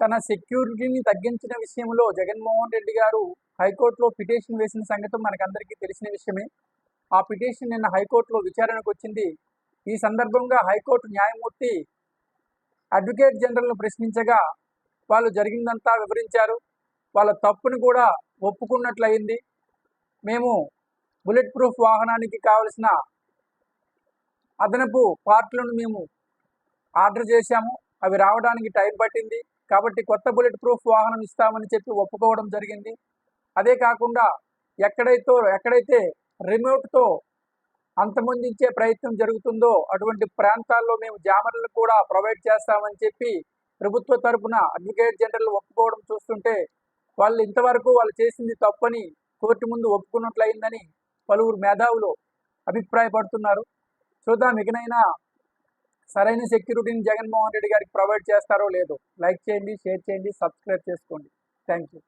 తన సెక్యూరిటీని తగ్గించిన విషయంలో జగన్మోహన్ రెడ్డి గారు హైకోర్టులో పిటిషన్ వేసిన సంగతి మనకందరికీ తెలిసిన విషయమే. ఆ పిటిషన్ నిన్న హైకోర్టులో విచారణకు వచ్చింది. ఈ సందర్భంగా హైకోర్టు న్యాయమూర్తి అడ్వకేట్ జనరల్ను ప్రశ్నించగా వాళ్ళు జరిగిందంతా వివరించారు. వాళ్ళ తప్పును కూడా ఒప్పుకున్నట్లయింది. మేము బుల్లెట్ ప్రూఫ్ వాహనానికి కావలసిన అదనపు పార్ట్లను మేము ఆర్డర్ చేశాము. అవి రావడానికి టైం పట్టింది. కాబట్టి కొత్త బుల్లెట్ ప్రూఫ్ వాహనం ఇస్తామని చెప్పి ఒప్పుకోవడం జరిగింది. అదే కాకుండా ఎక్కడైతే ఎక్కడైతే రిమోట్తో అంతమొందించే ప్రయత్నం జరుగుతుందో అటువంటి ప్రాంతాల్లో మేము జామర్లను కూడా ప్రొవైడ్ చేస్తామని చెప్పి ప్రభుత్వ తరపున అడ్వకేట్ జనరల్ ఒప్పుకోవడం చూస్తుంటే వాళ్ళు ఇంతవరకు వాళ్ళు చేసింది తప్పని కోర్టు ముందు ఒప్పుకున్నట్లయిందని పలువురు మేధావులు అభిప్రాయపడుతున్నారు. చూద్దాం ఇకనైనా సరైన సెక్యూరిటీని జగన్మోహన్ రెడ్డి గారికి ప్రొవైడ్ చేస్తారో లేదో లైక్ చేయండి షేర్ చేయండి సబ్స్క్రైబ్ చేసుకోండి. Thank you